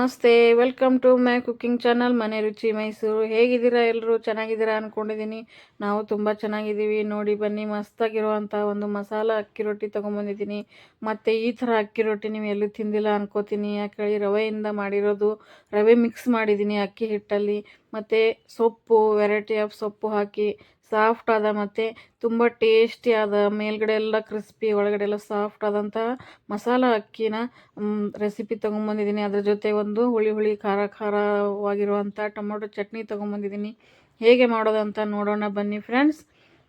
ನಮಸ್ತೆ, welcome to my cooking channel, ಮನೆ ರುಚಿ ಮೈಸೂರು. ಹೇಗಿದ್ದೀರಾ ಎಲ್ಲರೂ ಚೆನ್ನಾಗಿದ್ದೀರಾ ಅಂದ್ಕೊಂಡಿದ್ದೀನಿ ನಾವು ತುಂಬ ಚೆನ್ನಾಗಿದ್ದೀವಿ. ನೋಡಿ, ಬನ್ನಿ ಮಸ್ತಾಗಿರುವಂಥ ಒಂದು ಮಸಾಲ ಅಕ್ಕಿ ರೊಟ್ಟಿ ತೊಗೊಂಬಂದಿದ್ದೀನಿ. ಮತ್ತು ಈ ಥರ ಅಕ್ಕಿ ರೊಟ್ಟಿ ನೀವು ಎಲ್ಲೂ ತಿಂದಿಲ್ಲ ಅನ್ಕೋತೀನಿ. ಯಾಕೇಳಿ ರವೆಯಿಂದ ಮಾಡಿರೋದು, ರವೆ ಮಿಕ್ಸ್ ಮಾಡಿದ್ದೀನಿ ಅಕ್ಕಿ ಹಿಟ್ಟಲ್ಲಿ. ಮತ್ತು ಸೊಪ್ಪು ವೆರೈಟಿ ಆಫ್ ಸೊಪ್ಪು ಹಾಕಿ. ಸಾಫ್ಟ್ ಆದ ಮತ್ತು ತುಂಬ ಟೇಸ್ಟಿ ಆದ ಮೇಲ್ಗಡೆ ಎಲ್ಲ ಕ್ರಿಸ್ಪಿ ಒಳಗಡೆ ಎಲ್ಲ ಸಾಫ್ಟ್ ಆದಂತಹ ಮಸಾಲ ಅಕ್ಕಿನ ರೆಸಿಪಿ ತೊಗೊಂಬಂದಿದ್ದೀನಿ. ಅದ್ರ ಜೊತೆ ಒಂದು ಹುಳಿ ಹುಳಿ ಖಾರ ಖಾರವಾಗಿರುವಂಥ ಟೊಮೊಟೊ ಚಟ್ನಿ ತೊಗೊಂಬಂದಿದ್ದೀನಿ. ಹೇಗೆ ಮಾಡೋದಂತ ನೋಡೋಣ ಬನ್ನಿ ಫ್ರೆಂಡ್ಸ್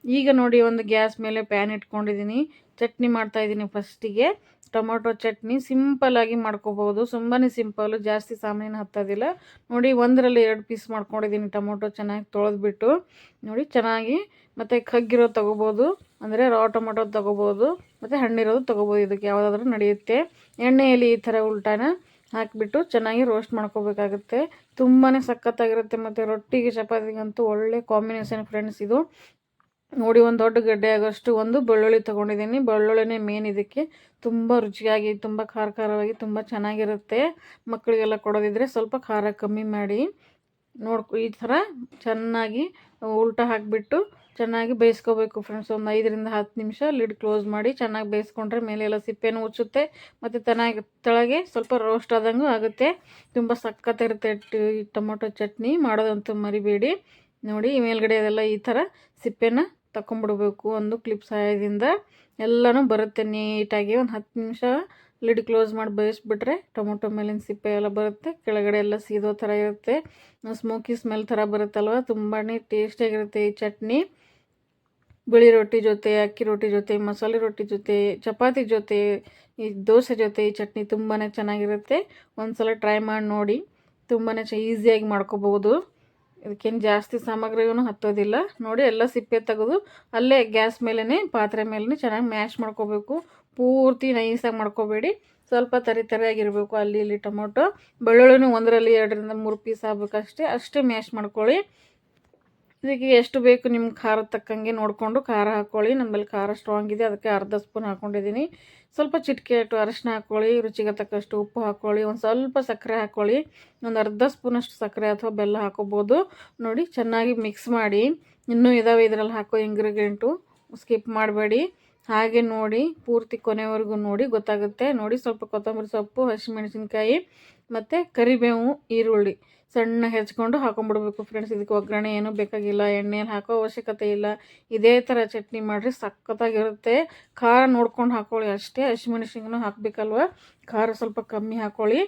ಈಗ ನೋಡಿ ಒಂದು ಗ್ಯಾಸ್ ಮೇಲೆ ಪ್ಯಾನ್ ಇಟ್ಕೊಂಡಿದ್ದೀನಿ. ಚಟ್ನಿ ಮಾಡ್ತಾ ಇದ್ದೀನಿ ಫಸ್ಟಿಗೆ. ಟೊಮೊಟೊ ಚಟ್ನಿ ಸಿಂಪಲ್ಲಾಗಿ ಮಾಡ್ಕೋಬೋದು ತುಂಬಾ ಸಿಂಪಲ್ಲು ಜಾಸ್ತಿ ಸಾಮಾನು ಹತ್ತೋದಿಲ್ಲ. ನೋಡಿ, ಒಂದರಲ್ಲಿ ಎರಡು ಪೀಸ್ ಮಾಡ್ಕೊಂಡಿದ್ದೀನಿ ಟೊಮೊಟೊ ಚೆನ್ನಾಗಿ ತೊಳೆದ್ಬಿಟ್ಟು. ನೋಡಿ, ಚೆನ್ನಾಗಿ ಮತ್ತು ಕಗ್ಗಿರೋದು ತೊಗೋಬೋದು ಅಂದರೆ ರಾ ಟೊಮೊಟೊ ತೊಗೋಬೋದು ಮತ್ತು ಹಣ್ಣಿರೋದು ತೊಗೋಬೋದು ಇದಕ್ಕೆ, ಯಾವುದಾದ್ರೂ ನಡೆಯುತ್ತೆ. ಎಣ್ಣೆಯಲ್ಲಿ ಈ ಥರ ಉಲ್ಟಾನ ಹಾಕಿಬಿಟ್ಟು ಚೆನ್ನಾಗಿ ರೋಸ್ಟ್ ಮಾಡ್ಕೋಬೇಕಾಗುತ್ತೆ. ತುಂಬಾ ಸಖತ್ತಾಗಿರುತ್ತೆ ಮತ್ತು ರೊಟ್ಟಿಗೆ ಚಪಾತಿಗಂತೂ ಒಳ್ಳೆ ಕಾಂಬಿನೇಷನ್ ಫ್ರೆಂಡ್ಸ್ ಇದು. ನೋಡಿ, ಒಂದು ದೊಡ್ಡ ಗಡ್ಡೆ ಆಗೋಷ್ಟು ಒಂದು ಬೆಳ್ಳುಳ್ಳಿ ತೊಗೊಂಡಿದ್ದೀನಿ. ಬೆಳ್ಳುಳ್ಳಿನೇ ಮೇನ್ ಇದಕ್ಕೆ. ತುಂಬ ರುಚಿಯಾಗಿ, ತುಂಬ ಖಾರ ಖಾರವಾಗಿ ತುಂಬ ಚೆನ್ನಾಗಿರುತ್ತೆ. ಮಕ್ಕಳಿಗೆಲ್ಲ ಕೊಡೋದಿದ್ರೆ ಸ್ವಲ್ಪ ಖಾರ ಕಮ್ಮಿ ಮಾಡಿ. ನೋಡ್ಕೊ, ಈ ಥರ ಚೆನ್ನಾಗಿ ಉಲ್ಟ ಹಾಕಿಬಿಟ್ಟು ಚೆನ್ನಾಗಿ ಬೇಯಿಸ್ಕೋಬೇಕು ಫ್ರೆಂಡ್ಸ್ ಒಂದು ಐದರಿಂದ ಹತ್ತು ನಿಮಿಷ ಲಿಡ್ ಕ್ಲೋಸ್ ಮಾಡಿ ಚೆನ್ನಾಗಿ ಬೇಯಿಸ್ಕೊಂಡ್ರೆ ಮೇಲೆ ಎಲ್ಲ ಸಿಪ್ಪೆನೂ ಉಚ್ಚುತ್ತೆ. ಮತ್ತು ಚೆನ್ನಾಗಿ ತೆಳಗೆ ಸ್ವಲ್ಪ ರೋಸ್ಟ್ ಆದಂಗೂ ಆಗುತ್ತೆ. ತುಂಬ ಸಖತ್ತಿರುತ್ತೆ ಟೊಮೊಟೊ ಚಟ್ನಿ. ಮಾಡೋದಂತೂ ಮರಿಬೇಡಿ. ನೋಡಿ ಮೇಲ್ಗಡೆ ಅದೆಲ್ಲ ಈ ಥರ ಸಿಪ್ಪೆನ ತಗೊಂಬಿಡ್ಬೇಕು ಒಂದು ಕ್ಲಿಪ್ ಸಹಾಯದಿಂದ. ಎಲ್ಲನೂ ಬರುತ್ತೆ ನೀಟಾಗಿ. ಒಂದು ಹತ್ತು ನಿಮಿಷ ಲಿಡ್ ಕ್ಲೋಸ್ ಮಾಡಿ ಬೇಯಿಸ್ಬಿಟ್ರೆ ಟೊಮೊಟೊ ಮೇಲಿನ ಸಿಪ್ಪೆ ಎಲ್ಲ ಬರುತ್ತೆ. ಕೆಳಗಡೆ ಎಲ್ಲ ಸೀದೋ ಥರ ಇರುತ್ತೆ. ಸ್ಮೋಕಿ ಸ್ಮೆಲ್ ಥರ ಬರುತ್ತಲ್ವ? ತುಂಬಾ ಟೇಸ್ಟಿಯಾಗಿರುತ್ತೆ ಈ ಚಟ್ನಿ. ಬಿಳಿ ರೊಟ್ಟಿ ಜೊತೆ, ಅಕ್ಕಿ ರೊಟ್ಟಿ ಜೊತೆ, ಮಸಾಲೆ ರೊಟ್ಟಿ ಜೊತೆ, ಚಪಾತಿ ಜೊತೆ, ಈ ದೋಸೆ ಜೊತೆ ಈ ಚಟ್ನಿ ತುಂಬಾ ಚೆನ್ನಾಗಿರುತ್ತೆ. ಒಂದು ಸಲ ಟ್ರೈ ಮಾಡಿ ನೋಡಿ. ತುಂಬಾ ಚ, ಈಸಿಯಾಗಿ ಮಾಡ್ಕೋಬೋದು. ಇದಕ್ಕೇನು ಜಾಸ್ತಿ ಸಾಮಗ್ರಿಗೂ ಹತ್ತೋದಿಲ್ಲ. ನೋಡಿ ಎಲ್ಲ ಸಿಪ್ಪೆ ತೆಗೆದು ಅಲ್ಲೇ ಗ್ಯಾಸ್ ಮೇಲೇ ಪಾತ್ರೆ ಮೇಲೇ ಚೆನ್ನಾಗಿ ಮ್ಯಾಶ್ ಮಾಡ್ಕೋಬೇಕು. ಪೂರ್ತಿ ನೈಸಾಗಿ ಮಾಡ್ಕೋಬೇಡಿ. ಸ್ವಲ್ಪ ತರಿ ತರಿಯಾಗಿರಬೇಕು ಅಲ್ಲಿ ಇಲ್ಲಿ ಟೊಮೊಟೊ. ಬೆಳ್ಳುಳ್ಳಿನೂ ಒಂದರಲ್ಲಿ ಎರಡರಿಂದ ಮೂರು ಪೀಸ್ ಆಗಬೇಕಷ್ಟೇ. ಅಷ್ಟೇ ಮ್ಯಾಶ್ ಮಾಡ್ಕೊಳ್ಳಿ. ಇದಕ್ಕೆ ಎಷ್ಟು ಬೇಕು ನಿಮ್ಮ ಖಾರ ತಕ್ಕಂಗೆ ನೋಡಿಕೊಂಡು ಖಾರ ಹಾಕ್ಕೊಳ್ಳಿ ನಮ್ಮಲ್ಲಿ ಖಾರ ಸ್ಟ್ರಾಂಗ್ ಇದೆ. ಅದಕ್ಕೆ ಅರ್ಧ ಸ್ಪೂನ್ ಹಾಕ್ಕೊಂಡಿದ್ದೀನಿ ಸ್ವಲ್ಪ ಚಿಟಿಕೆ ಇಟ್ಟು ಅರಶಿನ ಹಾಕ್ಕೊಳ್ಳಿ ರುಚಿಗೆ ತಕ್ಕಷ್ಟು ಉಪ್ಪು ಹಾಕ್ಕೊಳ್ಳಿ ಒಂದು ಸ್ವಲ್ಪ ಸಕ್ಕರೆ ಹಾಕ್ಕೊಳ್ಳಿ ಒಂದು ಅರ್ಧ ಸ್ಪೂನಷ್ಟು ಸಕ್ಕರೆ ಅಥವಾ ಬೆಲ್ಲ ಹಾಕೋಬೋದು. ನೋಡಿ, ಚೆನ್ನಾಗಿ ಮಿಕ್ಸ್ ಮಾಡಿ. ಇನ್ನೂ ಇದಾವೆ ಇದರಲ್ಲಿ ಹಾಕೋ ಇಂಗ್ರೀಡಿಯೆಂಟು ಸ್ಕಿಪ್ ಮಾಡಬೇಡಿ. ಹಾಗೆ ನೋಡಿ, ಪೂರ್ತಿ ಕೊನೆವರೆಗೂ ನೋಡಿ, ಗೊತ್ತಾಗುತ್ತೆ. ನೋಡಿ, ಸ್ವಲ್ಪ ಕೊತ್ತಂಬರಿ ಸೊಪ್ಪು, ಹಸಿಮೆಣಸಿನ್ಕಾಯಿ, ಮತ್ತು ಕರಿಬೇವು, ಈರುಳ್ಳಿ ಸಣ್ಣ ಹೆಚ್ಕೊಂಡು ಹಾಕೊಂಡ್ಬಿಡ್ಬೇಕು ಫ್ರೆಂಡ್ಸ್. ಇದಕ್ಕೆ ಒಗ್ಗರಣೆ ಏನೂ ಬೇಕಾಗಿಲ್ಲ. ಎಣ್ಣೆಯಲ್ಲಿ ಹಾಕೋ ಅವಶ್ಯಕತೆ ಇಲ್ಲ. ಇದೇ ಥರ ಚಟ್ನಿ ಮಾಡಿರಿ ಸಖತ್ತಾಗಿರುತ್ತೆ. ಖಾರ ನೋಡ್ಕೊಂಡು ಹಾಕ್ಕೊಳ್ಳಿ ಅಷ್ಟೇ. ಹಸಿಮೆಣಸಿನ ಹಾಕಬೇಕಲ್ವ? ಖಾರ ಸ್ವಲ್ಪ ಕಮ್ಮಿ ಹಾಕ್ಕೊಳ್ಳಿ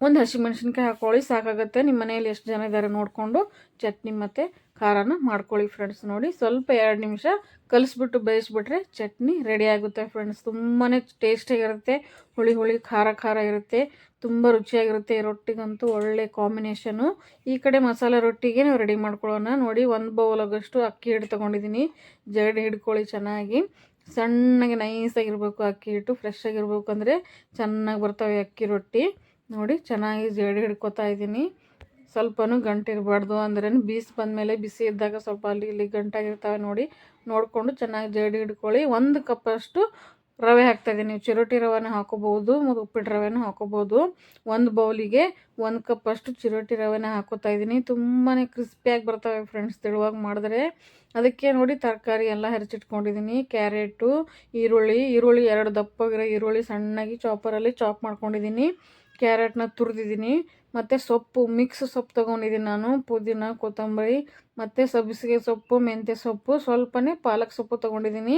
ಒಂದು ಹಸಿಮೆಣಸಿನ್ಕಾಯಿ ಹಾಕ್ಕೊಳ್ಳಿ ಸಾಕಾಗುತ್ತೆ. ನಿಮ್ಮ ಮನೆಯಲ್ಲಿ ಎಷ್ಟು ಜನ ಇದ್ದಾರೆ ನೋಡಿಕೊಂಡು ಚಟ್ನಿ ಮತ್ತು ಖಾರನ ಮಾಡ್ಕೊಳ್ಳಿ ಫ್ರೆಂಡ್ಸ್ ನೋಡಿ. ಸ್ವಲ್ಪ ಎರಡು ನಿಮಿಷ ಕಲಿಸ್ಬಿಟ್ಟು ಬೇಯಿಸ್ಬಿಟ್ರೆ ಚಟ್ನಿ ರೆಡಿ ಆಗುತ್ತೆ ಫ್ರೆಂಡ್ಸ್ ತುಂಬಾ ಟೇಸ್ಟಿಯಾಗಿರುತ್ತೆ ಹುಳಿ ಹುಳಿ, ಖಾರ ಖಾರ ಇರುತ್ತೆ. ತುಂಬ ರುಚಿಯಾಗಿರುತ್ತೆ. ಈ ರೊಟ್ಟಿಗಂತೂ ಒಳ್ಳೆ ಕಾಂಬಿನೇಷನು ಈ ಕಡೆ ಮಸಾಲೆ ರೊಟ್ಟಿಗೆ ನೀವು ರೆಡಿ ಮಾಡ್ಕೊಳ್ಳೋಣ. ನೋಡಿ, ಒಂದು ಬೌಲಾಗಷ್ಟು ಅಕ್ಕಿ ಹಿಟ್ಟು ತೊಗೊಂಡಿದ್ದೀನಿ. ಜಡಿ ಹಿಡ್ಕೊಳ್ಳಿ ಚೆನ್ನಾಗಿ. ಸಣ್ಣಗೆ ನೈಸಾಗಿರ್ಬೇಕು ಅಕ್ಕಿ ಹಿಟ್ಟು ಫ್ರೆಶ್ ಅಂದರೆ ಚೆನ್ನಾಗಿ ಬರ್ತವೆ ಅಕ್ಕಿ ರೊಟ್ಟಿ. ನೋಡಿ, ಚೆನ್ನಾಗಿ ಜಡಿ ಹಿಡ್ಕೊತಾ ಇದ್ದೀನಿ. ಸ್ವಲ್ಪನೂ ಗಂಟಿರಬಾರ್ದು ಅಂದ್ರೆ ಬೀಸ್ ಬಂದಮೇಲೆ ಬಿಸಿ ಇದ್ದಾಗ ಸ್ವಲ್ಪ ಅಲ್ಲಿ ಇಲ್ಲಿ ಗಂಟಾಗಿರ್ತವೆ ನೋಡಿ ನೋಡಿಕೊಂಡು ಚೆನ್ನಾಗಿ ಜೇಡಿ ಹಿಡ್ಕೊಳ್ಳಿ. ಒಂದು ಕಪ್ಪಷ್ಟು ರವೆ ಹಾಕ್ತಾಯಿದ್ದೀನಿ ನೀವು ಚಿರೋಟಿ ರವೆನ ಮತ್ತು ಉಪ್ಪಿಟ್ಟು ರವೆನೂ ಹಾಕೋಬೋದು ಒಂದು ಬೌಲಿಗೆ ಒಂದು ಕಪ್ಪಷ್ಟು ಚಿರೋಟಿ ರವೆನ ಹಾಕೋತಾ ಇದ್ದೀನಿ. ತುಂಬಾ ಕ್ರಿಸ್ಪಿಯಾಗಿ ಬರ್ತವೆ ಫ್ರೆಂಡ್ಸ್, ತೆಳುವಾಗಿ ಮಾಡಿದ್ರೆ. ಅದಕ್ಕೆ ನೋಡಿ ತರಕಾರಿ ಎಲ್ಲ ಹೆರಚಿಟ್ಕೊಂಡಿದ್ದೀನಿ. ಕ್ಯಾರೆಟು, ಈರುಳ್ಳಿ ಈರುಳ್ಳಿ ಎರಡು ದಪ್ಪಗಿರೋ ಈರುಳ್ಳಿ ಸಣ್ಣಗೆ ಚಾಪರಲ್ಲಿ ಚಾಪ್ ಮಾಡ್ಕೊಂಡಿದ್ದೀನಿ. ಕ್ಯಾರೆಟ್ನ ತುರಿದಿದ್ದೀನಿ. ಮತ್ತು ಸೊಪ್ಪು, ಮಿಕ್ಸ್ ಸೊಪ್ಪು ತೊಗೊಂಡಿದ್ದೀನಿ ನಾನು, ಪುದೀನ, ಕೊತ್ತಂಬರಿ, ಮತ್ತು ಸಬ್ಸಿಗೆ ಸೊಪ್ಪು, ಮೆಂತ್ಯ ಸೊಪ್ಪು. ಸ್ವಲ್ಪನೇ ಪಾಲಕ್ ಸೊಪ್ಪು ತೊಗೊಂಡಿದ್ದೀನಿ.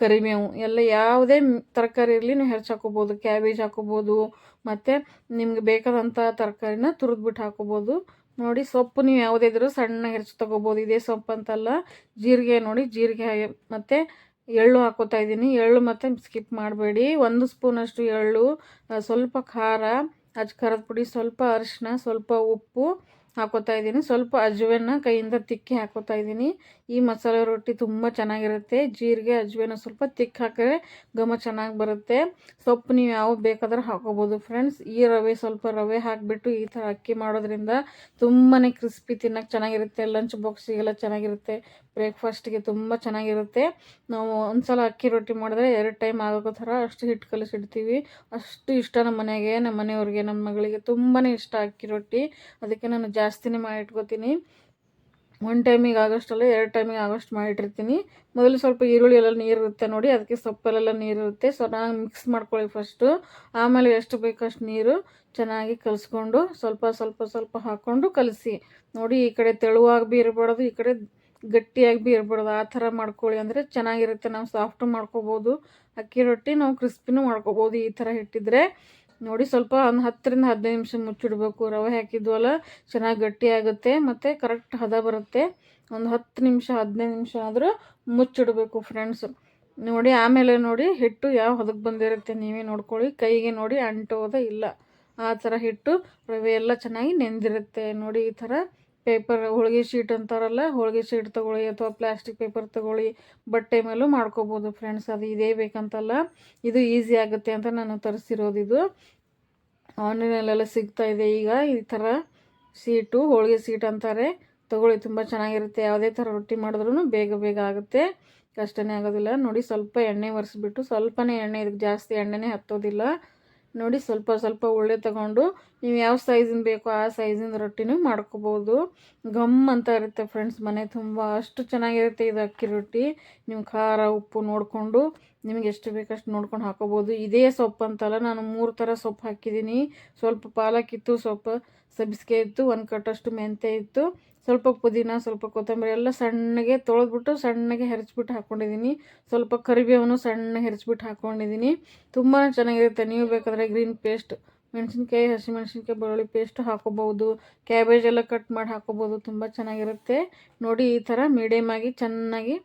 ಕರಿಬೇವು ಎಲ್ಲ ಯಾವುದೇ ತರಕಾರಿ ಇರಲಿ ನೀವು ಹೆಚ್ಚು ಹಾಕೋಬೋದು, ಕ್ಯಾಬೇಜ್ ಹಾಕೋಬೋದು, ಮತ್ತು ನಿಮ್ಗೆ ಬೇಕಾದಂಥ ತರಕಾರಿನ ತುರಿದ್ಬಿಟ್ಟು ಹಾಕೋಬೋದು. ನೋಡಿ ಸೊಪ್ಪು ನೀವು ಯಾವುದೇ ಇದ್ರೂ ಸಣ್ಣ ಹೆಚ್ಚು ತಗೋಬೋದು. ಇದೇ ಸೊಪ್ಪು ಅಂತಲ್ಲ, ಜೀರಿಗೆ ನೋಡಿ, ಜೀರಿಗೆ ಮತ್ತು ಎಳ್ಳು ಹಾಕೋತಾ ಇದ್ದೀನಿ. ಎಳ್ಳು ಮತ್ತು ಸ್ಕಿಪ್ ಮಾಡಬೇಡಿ. ಒಂದು ಸ್ಪೂನಷ್ಟು ಎಳ್ಳು ಸ್ವಲ್ಪ ಖಾರ ಅಜ್ ಖಾರದ ಪುಡಿ, ಸ್ವಲ್ಪ ಅರಿಶಿನ ಸ್ವಲ್ಪ ಉಪ್ಪು ಹಾಕೋತಾ ಇದ್ದೀನಿ. ಸ್ವಲ್ಪ ಅಜ್ವೇನ ಕೈಯಿಂದ ತಿಕ್ಕಿ ಹಾಕೋತಾ ಇದ್ದೀನಿ. ಈ ಮಸಾಲೆ ರೊಟ್ಟಿ ತುಂಬ ಚೆನ್ನಾಗಿರುತ್ತೆ. ಜೀರಿಗೆ ಅಜ್ವೇನ ಸ್ವಲ್ಪ ತಿಕ್ಕಿ ಹಾಕಿದ್ರೆ ಘಮ ಚೆನ್ನಾಗಿ ಬರುತ್ತೆ. ಸೊಪ್ಪು ನೀವು ಯಾವ ಬೇಕಾದರೂ ಹಾಕೋಬೋದು ಫ್ರೆಂಡ್ಸ್. ಈ ರವೆ ಸ್ವಲ್ಪ ರವೆ ಹಾಕಿಬಿಟ್ಟು ಈ ಥರ ಅಕ್ಕಿ ಮಾಡೋದ್ರಿಂದ ತುಂಬಾ ಕ್ರಿಸ್ಪಿ ತಿನ್ನೋಕೆ ಚೆನ್ನಾಗಿರುತ್ತೆ. ಲಂಚ್ ಬಾಕ್ಸಿಗೆಲ್ಲ ಚೆನ್ನಾಗಿರುತ್ತೆ. ಬ್ರೇಕ್ಫಾಸ್ಟ್ಗೆ ತುಂಬ ಚೆನ್ನಾಗಿರುತ್ತೆ. ನಾವು ಒಂದು ಸಲ ಅಕ್ಕಿ ರೊಟ್ಟಿ ಮಾಡಿದ್ರೆ ಎರಡು ಟೈಮ್ ಆಗೋ ಥರ ಅಷ್ಟು ಹಿಟ್ಟು ಕಲಿಸಿಡ್ತೀವಿ. ಅಷ್ಟು ಇಷ್ಟ ನಮ್ಮ ಮನೆಗೆ, ನಮ್ಮ ಮನೆಯವ್ರಿಗೆ, ನಮ್ಮ ಮಗಳಿಗೆ ತುಂಬಾ ಇಷ್ಟ ಅಕ್ಕಿ ರೊಟ್ಟಿ. ಅದಕ್ಕೆ ನಾನು ಜಾಸ್ತಿನೇ ಮಾಡಿಟ್ಕೋತೀನಿ. ಒನ್ ಟೈಮಿಗೆ ಆಗೋಷ್ಟಲ್ಲ, ಎರಡು ಟೈಮಿಗೆ ಆಗೋಷ್ಟು ಮಾಡಿಟ್ಟಿರ್ತೀನಿ. ಮೊದಲು ಸ್ವಲ್ಪ ಈರುಳ್ಳಿ ಎಲ್ಲ ನೀರು ಇರುತ್ತೆ ನೋಡಿ, ಅದಕ್ಕೆ ಸೊಪ್ಪಲ್ಲೆಲ್ಲ ನೀರು ಇರುತ್ತೆ ಸೊ ನಾನು ಮಿಕ್ಸ್ ಮಾಡ್ಕೊಳ್ಳಿ ಫಸ್ಟು. ಆಮೇಲೆ ಎಷ್ಟು ಬೇಕಷ್ಟು ನೀರು ಚೆನ್ನಾಗಿ ಕಲಿಸ್ಕೊಂಡು ಸ್ವಲ್ಪ ಸ್ವಲ್ಪ ಸ್ವಲ್ಪ ಹಾಕ್ಕೊಂಡು ಕಲಸಿ. ನೋಡಿ, ಈ ಕಡೆ ತೆಳುವಾಗಿ ಭೀ ಇರಬಾರ್ದು ಈ ಕಡೆ ಗಟ್ಟಿಯಾಗಿ ಭೀ ಇರಬಾರ್ದು. ಆ ಥರ ಮಾಡ್ಕೊಳ್ಳಿ ಅಂದರೆ ಚೆನ್ನಾಗಿರುತ್ತೆ. ನಾವು ಸಾಫ್ಟು ಮಾಡ್ಕೋಬೋದು. ಅಕ್ಕಿ ರೊಟ್ಟಿ ನಾವು ಕ್ರಿಸ್ಪಿನೂ ಮಾಡ್ಕೋಬೋದು. ಈ ಥರ ಇಟ್ಟಿದ್ರೆ ನೋಡಿ ಸ್ವಲ್ಪ ಒಂದು ಹತ್ತರಿಂದ ಹದಿನೈದು ನಿಮಿಷ ಮುಚ್ಚಿಡಬೇಕು. ರವೆ ಹಾಕಿದ್ವಲ್ಲ, ಚೆನ್ನಾಗಿ ಗಟ್ಟಿ ಆಗುತ್ತೆ ಮತ್ತು ಕರೆಕ್ಟ್ ಹದ ಬರುತ್ತೆ. ಒಂದು ಹತ್ತು ನಿಮಿಷ, ಹದಿನೈದು ನಿಮಿಷ ಆದರೂ ಮುಚ್ಚಿಡಬೇಕು ಫ್ರೆಂಡ್ಸ್ ನೋಡಿ, ಆಮೇಲೆ ನೋಡಿ ಹಿಟ್ಟು ಯಾವ ಹದಕ್ಕೆ ಬಂದಿರುತ್ತೆ ನೀವೇ ನೋಡ್ಕೊಳ್ಳಿ. ಕೈಗೆ ನೋಡಿ ಅಂಟೋದೇ ಇಲ್ಲ. ಆ ಥರ ಹಿಟ್ಟು ರವೆ ಎಲ್ಲ ಚೆನ್ನಾಗಿ ನೆಂದಿರುತ್ತೆ. ನೋಡಿ ಈ ಥರ ಪೇಪರ್, ಹೋಳಿಗೆ ಶೀಟ್ ಅಂತಾರಲ್ಲ, ಹೋಳಿಗೆ ಶೀಟ್ ತೊಗೊಳ್ಳಿ ಅಥವಾ ಪ್ಲಾಸ್ಟಿಕ್ ಪೇಪರ್ ತೊಗೊಳ್ಳಿ, ಬಟ್ಟೆ ಮೇಲೂ ಮಾಡ್ಕೋಬೋದು ಫ್ರೆಂಡ್ಸ್ ಅದು ಇದೇ ಬೇಕಂತಲ್ಲ. ಇದು ಈಸಿ ಆಗುತ್ತೆ ಅಂತ ನಾನು ತರಿಸಿರೋದು ಇದು. ಆನ್ಲೈನಲ್ಲೆಲ್ಲ ಸಿಗ್ತಾ ಇದೆ ಈಗ, ಈ ಥರ ಸೀಟು ಹೋಳಿಗೆ ಸೀಟ್ ಅಂತಾರೆ. ತೊಗೊಳ್ಳಿ, ತುಂಬ ಚೆನ್ನಾಗಿರುತ್ತೆ. ಯಾವುದೇ ಥರ ರೊಟ್ಟಿ ಮಾಡಿದ್ರೂ ಬೇಗ ಬೇಗ ಆಗುತ್ತೆ. ಕಷ್ಟನೇ ಆಗೋದಿಲ್ಲ. ನೋಡಿ, ಸ್ವಲ್ಪ ಎಣ್ಣೆ ಒರೆಸ್ಬಿಟ್ಟು, ಸ್ವಲ್ಪನೇ ಎಣ್ಣೆ, ಇದಕ್ಕೆ ಜಾಸ್ತಿ ಎಣ್ಣೆನೇ ಹತ್ತೋದಿಲ್ಲ. ನೋಡಿ ಸ್ವಲ್ಪ ಸ್ವಲ್ಪ ಉಳ್ಳೆ ತಗೊಂಡು ನೀವು ಯಾವ ಸೈಜಿನ ಬೇಕೋ ಆ ಸೈಜಿನ ರೊಟ್ಟಿನೂ ಮಾಡ್ಕೋಬೋದು. ಗಮ್ ಅಂತ ಇರುತ್ತೆ ಫ್ರೆಂಡ್ಸ್ ಮನೆ ತುಂಬ ಅಷ್ಟು ಚೆನ್ನಾಗಿರುತ್ತೆ ಇದು ಅಕ್ಕಿ ರೊಟ್ಟಿ. ನೀವು ಖಾರ, ಉಪ್ಪು ನೋಡಿಕೊಂಡು ನಿಮಗೆ ಎಷ್ಟು ಬೇಕಷ್ಟು ನೋಡ್ಕೊಂಡು ಹಾಕೋಬೋದು. ಇದೇ ಸೊಪ್ಪು ಅಂತಲ್ಲ, ನಾನು ಮೂರು ಥರ ಸೊಪ್ಪು ಹಾಕಿದ್ದೀನಿ. ಸ್ವಲ್ಪ ಪಾಲಕ್ ಇತ್ತು ಸೊಪ್ಪು ಸಬ್ಸಿಗೆ ಇತ್ತು, ಒಂದು ಕಟ್ಟಷ್ಟು ಮೆಂತ್ಯ ಇತ್ತು. ಸ್ವಲ್ಪ ಪುದೀನ, ಸ್ವಲ್ಪ ಕೊತ್ತಂಬರಿ ಎಲ್ಲ ಸಣ್ಣಗೆ ತೊಳೆದ್ಬಿಟ್ಟು ಸಣ್ಣಗೆ ಹೆರಚ್ಬಿಟ್ಟು ಹಾಕ್ಕೊಂಡಿದ್ದೀನಿ ಸ್ವಲ್ಪ ಕರಿಬೇವನ್ನು ಸಣ್ಣ ಹೆರಚ್ಬಿಟ್ಟು ಹಾಕ್ಕೊಂಡಿದ್ದೀನಿ ತುಂಬಾ ಚೆನ್ನಾಗಿರುತ್ತೆ. ನೀವು ಬೇಕಾದರೆ ಗ್ರೀನ್ ಪೇಸ್ಟ್, ಮೆಣಸಿನ್ಕಾಯಿ, ಹಸಿಮೆಣ್ಸಿನ್ಕಾಯಿ, ಬೆಳ್ಳುಳ್ಳಿ ಪೇಸ್ಟ್ ಹಾಕೋಬೋದು ಕ್ಯಾಬೇಜ್ ಎಲ್ಲ ಕಟ್ ಮಾಡಿ ಹಾಕೋಬೋದು ತುಂಬ ಚೆನ್ನಾಗಿರುತ್ತೆ. ನೋಡಿ ಈ ಥರ ಮೀಡಿಯಮ್ ಆಗಿ ಚೆನ್ನಾಗಿ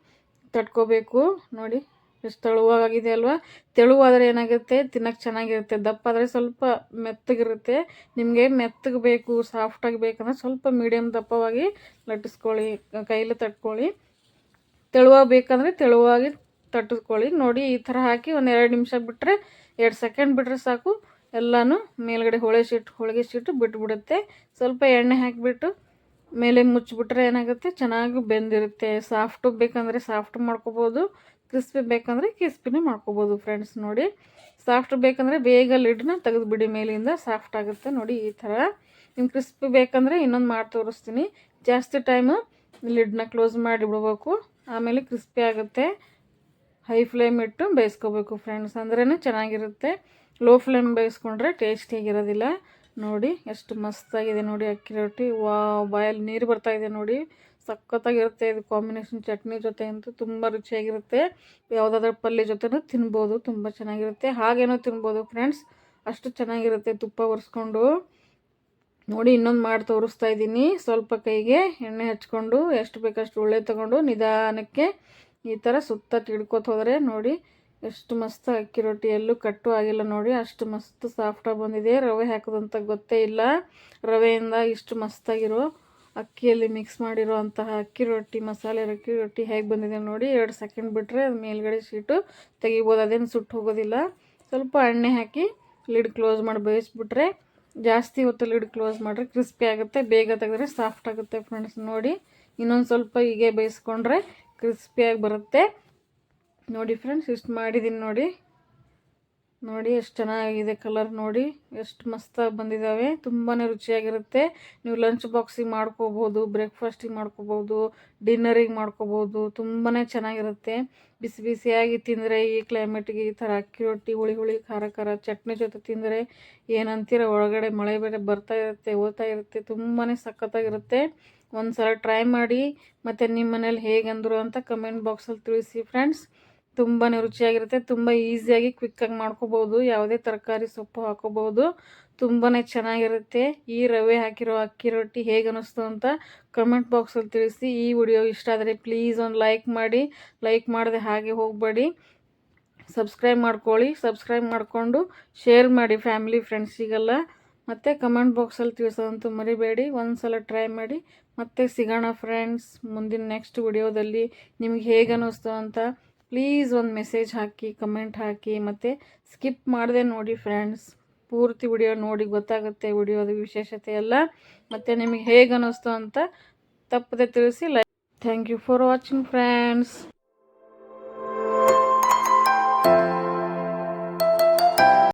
ತಟ್ಕೋಬೇಕು. ನೋಡಿ. ಎಷ್ಟು ತೆಳುವಾಗಿದೆ ಅಲ್ವಾ? ತೆಳುವಾದರೆ ಏನಾಗುತ್ತೆ? ತಿನ್ನೋಕೆ ಚೆನ್ನಾಗಿರುತ್ತೆ. ದಪ್ಪ ಆದರೆ ಸ್ವಲ್ಪ ಮೆತ್ತಗಿರುತ್ತೆ. ನಿಮಗೆ ಮೆತ್ತಗೆ ಬೇಕು ಸಾಫ್ಟಾಗಿ ಬೇಕಂದ್ರೆ ಸ್ವಲ್ಪ ಮೀಡಿಯಮ್ ದಪ್ಪವಾಗಿ ಲಟ್ಟಿಸ್ಕೊಳ್ಳಿ, ಕೈಲಿ ತಟ್ಕೊಳ್ಳಿ. ತೆಳುವಾಗಿ ಬೇಕಂದರೆ ತೆಳುವಾಗಿ ತಟ್ಟಿಸ್ಕೊಳ್ಳಿ. ನೋಡಿ, ಈ ಥರ ಹಾಕಿ ಒಂದು ಎರಡು ನಿಮಿಷ ಬಿಟ್ಟರೆ ಎರಡು ಸೆಕೆಂಡ್ ಬಿಟ್ಟರೆ ಸಾಕು. ಎಲ್ಲನೂ ಮೇಲ್ಗಡೆ ಹೋಳೆ ಶೀಟ್, ಹೋಳಿಗೆ ಶೀಟು ಬಿಟ್ಬಿಡುತ್ತೆ. ಸ್ವಲ್ಪ ಎಣ್ಣೆ ಹಾಕಿಬಿಟ್ಟು ಮೇಲೆ ಮುಚ್ಚಿಬಿಟ್ರೆ ಏನಾಗುತ್ತೆ? ಚೆನ್ನಾಗಿ ಬೆಂದಿರುತ್ತೆ. ಸಾಫ್ಟು ಬೇಕಂದರೆ ಸಾಫ್ಟ್ ಮಾಡ್ಕೋಬೋದು. ಕ್ರಿಸ್ಪಿ ಬೇಕಂದರೆ ಕ್ರಿಸ್ಪಿನೇ ಮಾಡ್ಕೋಬೋದು ಫ್ರೆಂಡ್ಸ್ ನೋಡಿ. ಸಾಫ್ಟ್ ಬೇಕಂದರೆ ಬೇಗ ಲಿಡ್ನ ತೆಗೆದುಬಿಡಿ ಮೇಲಿಂದ ಸಾಫ್ಟ್ ಆಗುತ್ತೆ ನೋಡಿ ಈ ಥರ ನಿಮ್ಗೆ ಕ್ರಿಸ್ಪಿ ಬೇಕಂದರೆ ಇನ್ನೊಂದು ಮಾಡಿ ತೋರಿಸ್ತೀನಿ. ಜಾಸ್ತಿ ಟೈಮು ಲಿಡ್ನ ಕ್ಲೋಸ್ ಮಾಡಿ ಬಿಡ್ಬೇಕು ಆಮೇಲೆ ಕ್ರಿಸ್ಪಿ ಆಗುತ್ತೆ. ಹೈ ಫ್ಲೇಮ್ ಇಟ್ಟು ಬೇಯಿಸ್ಕೋಬೇಕು ಫ್ರೆಂಡ್ಸ್ ಅಂದ್ರೇ ಚೆನ್ನಾಗಿರುತ್ತೆ. ಲೋ ಫ್ಲೇಮ್ ಬೇಯಿಸ್ಕೊಂಡ್ರೆ ಟೇಸ್ಟಿಯಾಗಿರೋದಿಲ್ಲ ನೋಡಿ, ಎಷ್ಟು ಮಸ್ತಾಗಿದೆ ನೋಡಿ ಅಕ್ಕಿ ರೊಟ್ಟಿ. ವಾ ಬಾಯಲ್ಲಿ ನೀರು ಬರ್ತಾಯಿದೆ ನೋಡಿ. ಸಖತ್ತಾಗಿರುತ್ತೆ ಇದು ಕಾಂಬಿನೇಷನ್ ಚಟ್ನಿ ಜೊತೆ ಅಂತೂ ತುಂಬ ರುಚಿಯಾಗಿರುತ್ತೆ. ಯಾವುದಾದ್ರೂ ಪಲ್ಯ ಜೊತೆನೂ ತಿನ್ಬೋದು, ತುಂಬ ಚೆನ್ನಾಗಿರುತ್ತೆ. ಹಾಗೇನೋ ತಿನ್ಬೋದು ಫ್ರೆಂಡ್ಸ್ ಅಷ್ಟು ಚೆನ್ನಾಗಿರುತ್ತೆ ತುಪ್ಪ ಒರೆಸ್ಕೊಂಡು. ನೋಡಿ, ಇನ್ನೊಂದು ಮಾಡಿ ತೋರಿಸ್ತಾ ಇದ್ದೀನಿ. ಸ್ವಲ್ಪ ಕೈಗೆ ಎಣ್ಣೆ ಹಚ್ಕೊಂಡು, ಎಷ್ಟು ಬೇಕಷ್ಟು ಒಳ್ಳೆ ತಗೊಂಡು ನಿಧಾನಕ್ಕೆ ಈ ಥರ ಸುತ್ತ ತಿಳ್ಕೊತ ಹೋದರೆ ನೋಡಿ ಎಷ್ಟು ಮಸ್ತ್ ಅಕ್ಕಿ ರೊಟ್ಟಿ ಎಲ್ಲೂ ಕಟ್ಟು ಆಗಿಲ್ಲ ನೋಡಿ. ಅಷ್ಟು ಮಸ್ತ್ ಸಾಫ್ಟಾಗಿ ಬಂದಿದೆ. ರವೆ ಹಾಕೋದಂತ ಗೊತ್ತೇ ಇಲ್ಲ. ರವೆಯಿಂದ ಇಷ್ಟು ಮಸ್ತಾಗಿರೋ ಅಕ್ಕಿಯಲ್ಲಿ ಮಿಕ್ಸ್ ಮಾಡಿರೋ ಅಂತಹ ಅಕ್ಕಿ ರೊಟ್ಟಿ, ಮಸಾಲೆ ಅಕ್ಕಿ ರೊಟ್ಟಿ ಹೇಗೆ ಬಂದಿದೆ ನೋಡಿ. ಎರಡು ಸೆಕೆಂಡ್ ಬಿಟ್ಟರೆ ಅದು ಮೇಲ್ಗಡೆ ಶೀಟು ತೆಗಿಬೋದು. ಅದೇನು ಸುಟ್ಟು ಹೋಗೋದಿಲ್ಲ. ಸ್ವಲ್ಪ ಎಣ್ಣೆ ಹಾಕಿ ಲಿಡ್ ಕ್ಲೋಸ್ ಮಾಡಿ ಬೇಯಿಸ್ಬಿಟ್ರೆ ಜಾಸ್ತಿ ಹೊತ್ತು ಲಿಡ್ ಕ್ಲೋಸ್ ಮಾಡಿದ್ರೆ ಕ್ರಿಸ್ಪಿ ಆಗುತ್ತೆ. ಬೇಗ ತೆಗೆದ್ರೆ ಸಾಫ್ಟ್ ಆಗುತ್ತೆ ಫ್ರೆಂಡ್ಸ್ ನೋಡಿ. ಇನ್ನೊಂದು ಸ್ವಲ್ಪ ಹೀಗೆ ಬೇಯಿಸ್ಕೊಂಡ್ರೆ ಕ್ರಿಸ್ಪಿಯಾಗಿ ಬರುತ್ತೆ. ನೋಡಿ ಫ್ರೆಂಡ್ಸ್ ಇಷ್ಟು ಮಾಡಿದ್ದೀನಿ ನೋಡಿ. ನೋಡಿ ಎಷ್ಟು ಚೆನ್ನಾಗಿದೆ ಕಲರ್ ನೋಡಿ. ಎಷ್ಟು ಮಸ್ತಾಗಿ ಬಂದಿದ್ದಾವೆ ತುಂಬಾ ರುಚಿಯಾಗಿರುತ್ತೆ. ನೀವು ಲಂಚ್ ಬಾಕ್ಸಿಗೆ ಮಾಡ್ಕೋಬೋದು ಬ್ರೇಕ್ಫಾಸ್ಟಿಗೆ ಮಾಡ್ಕೋಬೋದು ಡಿನ್ನರಿಗೆ ಮಾಡ್ಕೋಬೋದು. ತುಂಬಾ ಚೆನ್ನಾಗಿರುತ್ತೆ. ಬಿಸಿ ಬಿಸಿಯಾಗಿ ತಿಂದರೆ ಈ ಕ್ಲೈಮೇಟಿಗೆ ಈ ಥರ ಅಕ್ಕಿ ರೊಟ್ಟಿ, ಹುಳಿ ಹುಳಿ, ಖಾರ ಖಾರ ಚಟ್ನಿ ಜೊತೆ ತಿಂದರೆ ಏನಂತೀರ? ಒಳಗಡೆ ಮಳೆ ಬೇರೆ ಬರ್ತಾ ಇರುತ್ತೆ ಓದ್ತಾ ಇರುತ್ತೆ. ತುಂಬಾ ಸಖತ್ತಾಗಿರುತ್ತೆ. ಒಂದು ಸಲ ಟ್ರೈ ಮಾಡಿ. ಮತ್ತು ನಿಮ್ಮ ಮನೇಲಿ ಹೇಗಂದರು ಅಂತ ಕಮೆಂಟ್ ಬಾಕ್ಸಲ್ಲಿ ತಿಳಿಸಿ ಫ್ರೆಂಡ್ಸ್ ತುಂಬಾ ರುಚಿಯಾಗಿರುತ್ತೆ, ತುಂಬ ಈಸಿಯಾಗಿ ಕ್ವಿಕ್ಕಾಗಿ ಮಾಡ್ಕೋಬೋದು ಯಾವುದೇ ತರಕಾರಿ ಸೊಪ್ಪು ಹಾಕೋಬೋದು ತುಂಬಾ ಚೆನ್ನಾಗಿರುತ್ತೆ. ಈ ರವೆ ಹಾಕಿರೋ ಅಕ್ಕಿ ರೊಟ್ಟಿ ಹೇಗೆ ಅನ್ನಿಸ್ತು ಅಂತ ಕಮೆಂಟ್ ಬಾಕ್ಸಲ್ಲಿ ತಿಳಿಸಿ. ಈ ವಿಡಿಯೋ ಇಷ್ಟ ಆದರೆ ಪ್ಲೀಸ್ ಒಂದು ಲೈಕ್ ಮಾಡಿ. ಲೈಕ್ ಮಾಡದೆ ಹಾಗೆ ಹೋಗಬೇಡಿ. ಸಬ್ಸ್ಕ್ರೈಬ್ ಮಾಡ್ಕೊಳ್ಳಿ. ಸಬ್ಸ್ಕ್ರೈಬ್ ಮಾಡಿಕೊಂಡು ಶೇರ್ ಮಾಡಿ ಫ್ಯಾಮಿಲಿ ಫ್ರೆಂಡ್ಸಿಗೆಲ್ಲ ಮತ್ತು ಕಮೆಂಟ್ ಬಾಕ್ಸಲ್ಲಿ ತಿಳಿಸೋದಂತೂ ಮರಿಬೇಡಿ. ಒಂದು ಸಲ ಟ್ರೈ ಮಾಡಿ. ಮತ್ತೆ ಸಿಗೋಣ ಫ್ರೆಂಡ್ಸ್ ಮುಂದಿನ ನೆಕ್ಸ್ಟ್ ವಿಡಿಯೋದಲ್ಲಿ ನಿಮ್ಗೆ ಹೇಗೆ ಅನ್ನಿಸ್ತು ಅಂತ ಪ್ಲೀಸ್ ಒಂದು ಮೆಸೇಜ್ ಹಾಕಿ ಕಮೆಂಟ್ ಹಾಕಿ, ಮತ್ತು ಸ್ಕಿಪ್ ಮಾಡಿದೆ ನೋಡಿ ಫ್ರೆಂಡ್ಸ್ ಪೂರ್ತಿ ವಿಡಿಯೋ ನೋಡಿ, ಗೊತ್ತಾಗುತ್ತೆ ವಿಡಿಯೋದ ವಿಶೇಷತೆ ಎಲ್ಲ. ಮತ್ತು ನಿಮಗೆ ಹೇಗೆ ಅನ್ನಿಸ್ತು ಅಂತ ತಪ್ಪದೆ ತಿಳಿಸಿ like thank you for watching friends